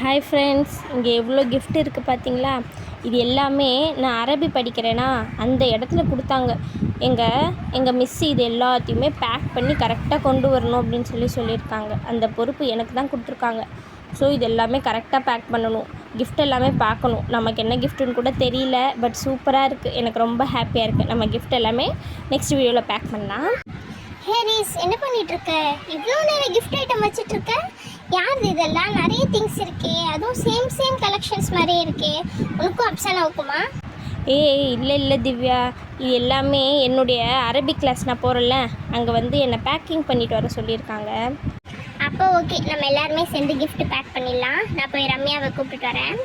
Hi friends இங்கே எவ்வளோ gift இருக்குது பார்த்தீங்களா இது எல்லாமே நான் அரபி படிக்கிறேன்னா அந்த இடத்துல கொடுத்தாங்க. எங்கள் எங்கள் மிஸ் இது எல்லாத்தையுமே பேக் பண்ணி கரெக்டாக கொண்டு வரணும் அப்படின்னு சொல்லி சொல்லியிருக்காங்க. அந்த பொறுப்பு எனக்கு தான் கொடுத்துருக்காங்க. ஸோ இது எல்லாமே கரெக்டாக பேக் பண்ணணும். கிஃப்ட் எல்லாமே பார்க்கணும். நமக்கு என்ன கிஃப்ட்டுன்னு கூட தெரியல பட் சூப்பராக இருக்குது எனக்கு ரொம்ப ஹாப்பியாக இருக்குது நம்ம கிஃப்ட் எல்லாமே நெக்ஸ்ட் வீடியோவில் பேக் பண்ணலாம். ஹே ரீஸ் என்ன பண்ணிகிட்ருக்க இவ்வளோ நேரம் கிஃப்ட் ஐட்டம் வச்சுட்ருக்கேன் யார் இதெல்லாம்? நிறைய திங்ஸ் இருக்கே. அதுவும் சேம் சேம் கலெக்ஷன்ஸ் மாதிரி இருக்கே. உனக்கும் அப்சன் ஆகுமா ஏய் இல்லை இல்லை திவ்யா. இது எல்லாமே என்னுடைய அரபிக் கிளாஸ் நான் போகிறேன்ல அங்கே வந்து என்னை பேக்கிங் பண்ணிட்டு வர சொல்லியிருக்காங்க. அப்போ ஓகே நம்ம எல்லாருமே சேர்ந்து gift பேக் பண்ணிடலாம். நான் போய் ரம்யாவை கூப்பிட்டு வரேன்.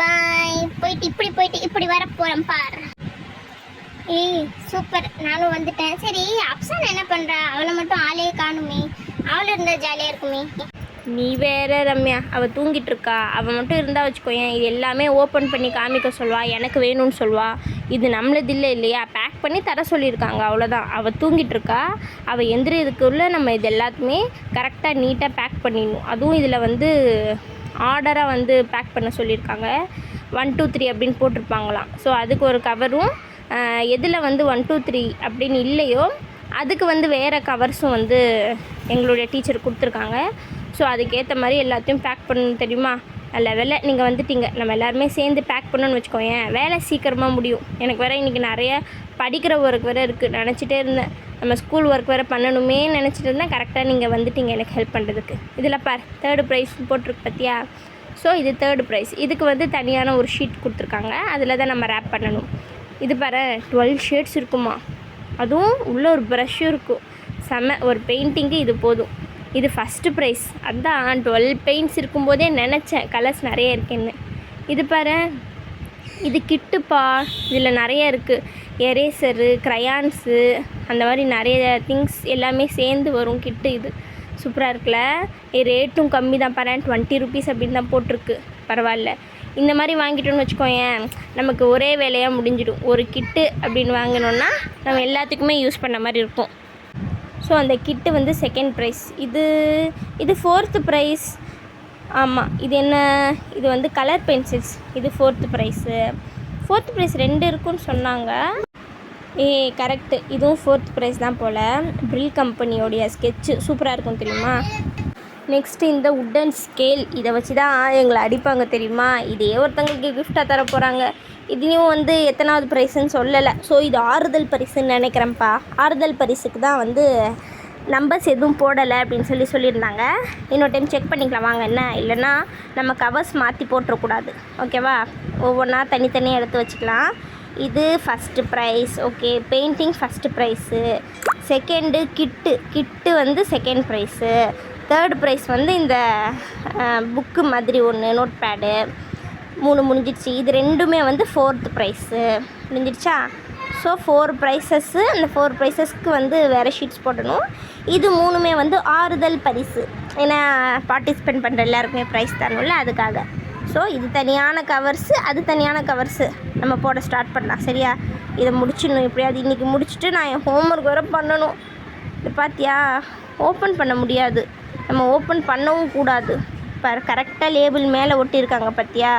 பாய் போயிட்டு இப்படி போயிட்டு இப்படி வர போகிறேன் பார். ஏய் சூப்பர் நானும் வந்துட்டேன். சரி அப்சன் என்ன பண்ணுறா அவளை மட்டும் ஆளே காணுமே. அவளும் இருந்தால் ஜாலியாக இருக்குமே. நீ வேற ரம்யா அவள் தூங்கிட்டு இருக்கா அவள் மட்டும் இருந்தால் வச்சுக்கோயேன் இது எல்லாமே ஓப்பன் பண்ணி காமிக்க சொல்வா எனக்கு வேணும்னு சொல்வா. இது நம்மளது இல்லை இல்லையா? பேக் பண்ணி தர சொல்லியிருக்காங்க அவ்வளோதான் அவள் தூங்கிட்டு இருக்கா அவள் எந்திரதுக்குள்ளே நம்ம இது எல்லாத்தையுமே கரெக்டாக நீட்டாக பேக் பண்ணிடணும். அதுவும் இதில் வந்து ஆர்டராக வந்து பேக் பண்ண சொல்லியிருக்காங்க. ஒன் டூ த்ரீ அப்படின்னு போட்டிருப்பாங்களாம். ஸோ அதுக்கு ஒரு கவரும் எதில் வந்து ஒன் டூ த்ரீ அப்படின்னு இல்லையோ அதுக்கு வந்து வேறு கவர்ஸும் வந்து எங்களுடைய டீச்சர் கொடுத்துருக்காங்க. ஸோ அதுக்கேற்ற மாதிரி எல்லாத்தையும் பேக் பண்ணணும் தெரியுமா? நல்ல வேலை நீங்கள் வந்துட்டீங்க. நம்ம எல்லாருமே சேர்ந்து பேக் பண்ணணும்னு வச்சுக்கோங்க வேலை சீக்கிரமாக முடியும். எனக்கு வேறு இன்றைக்கி நிறைய படிக்கிற ஒர்க் வேறு இருக்குது நினச்சிட்டே இருந்தேன். நம்ம ஸ்கூல் ஒர்க் வேறு பண்ணணுமே நினச்சிட்டு இருந்தேன். கரெக்டாக நீங்கள் வந்துட்டீங்க எனக்கு ஹெல்ப் பண்ணுறதுக்கு இதில் பார் தேர்டு ப்ரைஸ் போட்டிருக்கு பார்த்தியா ஸோ இது தேர்டு ப்ரைஸ் இதுக்கு வந்து தனியான ஒரு ஷீட் கொடுத்துருக்காங்க. அதில் தான் நம்ம ரேப் பண்ணணும். இது பாரு டுவெல் ஷேட்ஸ் இருக்குமா? அதுவும் உள்ளே ஒரு ப்ரஷ்ஷும் இருக்கும். செம்ம ஒரு பெயிண்டிங்க்கு இது போதும். இது ஃபஸ்ட்டு ப்ரைஸ் அதுதான் டுவெல் பெயிண்ட்ஸ் இருக்கும்போதே நினச்சேன். கலர்ஸ் நிறைய இருக்குன்னு. இது பாரு. இது கிட்டுப்பா. இதில் நிறைய இருக்குது எரேசரு க்ரையான்ஸு அந்த மாதிரி நிறைய திங்ஸ் எல்லாமே சேர்ந்து வரும் கிட்டு இது. சூப்பராக இருக்குல்ல? ரேட்டும் கம்மி தான் பாரு. டுவெண்ட்டி ருபீஸ் அப்படின்னு தான் போட்டிருக்கு. பரவாயில்ல. இந்த மாதிரி வாங்கிட்டோம்னு வச்சுக்கோயேன். நமக்கு ஒரே வேலையாக முடிஞ்சிடும். ஒரு கிட்டு அப்படின்னு வாங்கினோன்னா நம்ம எல்லாத்துக்குமே யூஸ் பண்ண மாதிரி இருக்கும். ஸோ அந்த கிட்டு வந்து செகண்ட் ப்ரைஸ் இது இது ஃபோர்த்து ப்ரைஸ் ஆமாம் இது என்ன? இது வந்து கலர் பென்சில்ஸ் இது ஃபோர்த்து ப்ரைஸு ஃபோர்த்து ப்ரைஸ் ரெண்டு இருக்குன்னு சொன்னாங்க. ஏ கரெக்டு இதுவும் ஃபோர்த் ப்ரைஸ் தான் போல். ப்ரில் கம்பெனியோடைய ஸ்கெட்சு சூப்பராக இருக்கும் தெரியுமா? நெக்ஸ்ட்டு இந்த உட்டன் ஸ்கேல் இதை வச்சு தான் எங்களை அடிப்பாங்க தெரியுமா? இதே ஒருத்தங்களுக்கு கிஃப்டாக தர போகிறாங்க இதுலேயும் வந்து எத்தனாவது ப்ரைஸுன்னு சொல்லலை. ஸோ இது ஆறுதல் பரிசுன்னு நினைக்கிறேன்ப்பா. ஆறுதல் பரிசுக்கு தான் வந்து நம்பர்ஸ் எதுவும் போடலை அப்படின்னு சொல்லி சொல்லியிருந்தாங்க. இன்னொரு டைம் செக் பண்ணிக்கலாம். வாங்க என்ன? இல்லைன்னா நம்ம கவர்ஸ் மாற்றி போட்டுறக்கூடாது. ஓகேவா ஒவ்வொன்றா தனித்தனியாக எடுத்து வச்சுக்கலாம். இது first prize okay painting first prize second கிட்டு கிட்டு வந்து செகண்ட் ப்ரைஸு தேர்ட் ப்ரைஸ் வந்து இந்த புக்கு மாதிரி ஒன்று நோட் பேடு மூணு முடிஞ்சிடுச்சு. இது ரெண்டுமே வந்து ஃபோர்த் ப்ரைஸு முடிஞ்சிடுச்சா? ஸோ ஃபோர் ப்ரைஸஸ்ஸு அந்த ஃபோர் ப்ரைஸஸ்க்கு வந்து வேறு ஷீட்ஸ் போடணும். இது மூணுமே வந்து ஆறுதல் பரிசு. ஏன்னா பார்ட்டிசிபேட் பண்ணுற எல்லாருக்குமே ப்ரைஸ் தரணும்ல அதுக்காக. ஸோ இது தனியான கவர்ஸு அது தனியான கவர்ஸு நம்ம போட ஸ்டார்ட் பண்ணலாம் சரியா? இதை முடிச்சிடணும் எப்படியாவது இன்றைக்கி முடிச்சுட்டு நான் என் ஹோம்ஒர்க் வேறு பண்ணணும். இது பார்த்தியா ஓப்பன் பண்ண முடியாது. நம்ம ஓப்பன் பண்ணவும் கூடாது. இப்போ கரெக்டாக லேபிள் மேலே ஒட்டியிருக்காங்க பார்த்தியா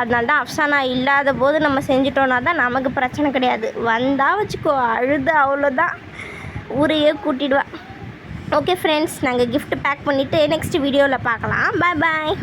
அதனால தான் அப்சானா இல்லாத போது நம்ம செஞ்சிட்டோன்னா தான் நமக்கு பிரச்சனை கிடையாது. வந்தால் வச்சுக்கோ அழுது அவ்வளோதான் ஊரையே கூட்டிடுவேன் ஓகே ஃப்ரெண்ட்ஸ் நாங்கள் கிஃப்ட் பேக் பண்ணிவிட்டு நெக்ஸ்ட் வீடியோவில் பார்க்கலாம். பாய் பாய்